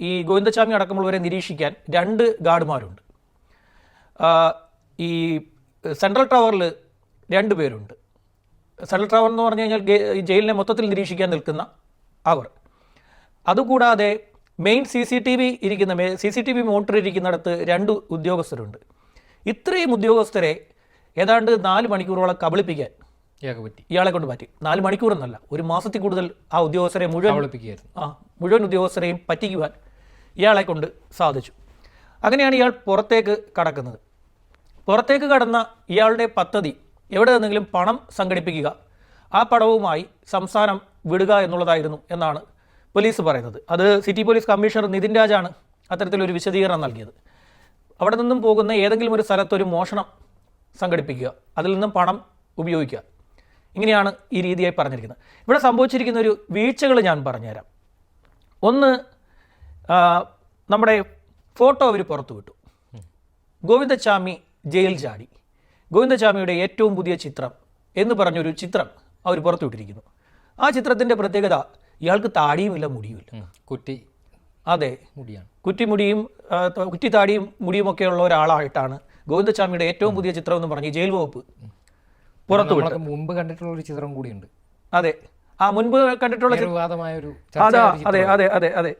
ഈ ഗോവിന്ദസ്വാമി അടക്കമുള്ളവരെ നിരീക്ഷിക്കാൻ രണ്ട് ഗാർഡുമാരുണ്ട്. ഈ സെൻട്രൽ ടവറിൽ രണ്ട് പേരുണ്ട്. സെൻട്രൽ ടവർ എന്ന് പറഞ്ഞു കഴിഞ്ഞാൽ ഈ ജയിലിനെ മൊത്തത്തിൽ നിരീക്ഷിക്കാൻ നിൽക്കുന്ന അവർ. അതുകൂടാതെ main C C T V ഇരിക്കുന്ന C C T V monitor ഇരിക്കുന്നിടത്ത് രണ്ട് ഉദ്യോഗസ്ഥരുണ്ട്. ഇത്രയും ഉദ്യോഗസ്ഥരെ ഏതാണ്ട് നാല് മണിക്കൂറോളം കബളിപ്പിക്കാൻ ഇയാൾക്ക് പറ്റി. ഇയാളെ കൊണ്ട് പറ്റി. നാല് മണിക്കൂറെന്നല്ല ഒരു മാസത്തിൽ കൂടുതൽ ആ ഉദ്യോഗസ്ഥരെ മുഴുവൻ കബളിപ്പിക്കുകയായിരുന്നു. ആ മുഴുവൻ ഉദ്യോഗസ്ഥരെയും പറ്റിക്കുവാൻ ഇയാളെ കൊണ്ട് സാധിച്ചു. അങ്ങനെയാണ് ഇയാൾ പുറത്തേക്ക് കടക്കുന്നത്. പുറത്തേക്ക് കടന്ന ഇയാളുടെ പദ്ധതി എവിടെ നിന്നെങ്കിലും പണം സംഘടിപ്പിക്കുക ആ പണവുമായി സംസ്ഥാനം വിടുക എന്നുള്ളതായിരുന്നു എന്നാണ് പോലീസ് പറയുന്നത്. അത് സിറ്റി പോലീസ് കമ്മീഷണർ നിതിൻ രാജാണ് അത്തരത്തിലൊരു വിശദീകരണം നൽകിയത്. അവിടെ നിന്നും പോകുന്ന ഏതെങ്കിലും ഒരു സ്ഥലത്തൊരു മോഷണം സംഘടിപ്പിക്കുക അതിൽ നിന്നും പണം ഉപയോഗിക്കുക. ഇങ്ങനെയാണ് ഈ രീതിയായി പറഞ്ഞിരിക്കുന്നത്. ഇവിടെ സംഭവിച്ചിരിക്കുന്ന ഒരു വീഴ്ചകൾ ഞാൻ പറഞ്ഞുതരാം. ഒന്ന് നമ്മുടെ ഫോട്ടോ അവർ പുറത്തു വിട്ടു. ഗോവിന്ദച്ചാമി ജയിൽ ചാടി. ഗോവിന്ദച്ചാമിയുടെ ഏറ്റവും പുതിയ ചിത്രം എന്ന് പറഞ്ഞൊരു ചിത്രം അവർ പുറത്തുവിട്ടിരിക്കുന്നു ആ ചിത്രത്തിന്റെ പ്രത്യേകത ഇയാൾക്ക് താടിയുമില്ല മുടിയുമില്ല. കുറ്റി അതെ. മുടിയാണ്. കുറ്റിമുടിയും കുറ്റിത്താടിയും മുടിയും ഒക്കെ ഉള്ള ഒരാളായിട്ടാണ് ഗോവിന്ദച്ചാമിയുടെ ഏറ്റവും പുതിയ ചിത്രം എന്ന് പറഞ്ഞ് ജയിൽ വകുപ്പ് പുറത്തു മുമ്പ് കണ്ടിട്ടുള്ള ഒരു ചിത്രം കൂടിയുണ്ട്. അതെ. ആ മുൻപ് കണ്ടിട്ടുള്ള അതെ അതെ അതെ അതെ.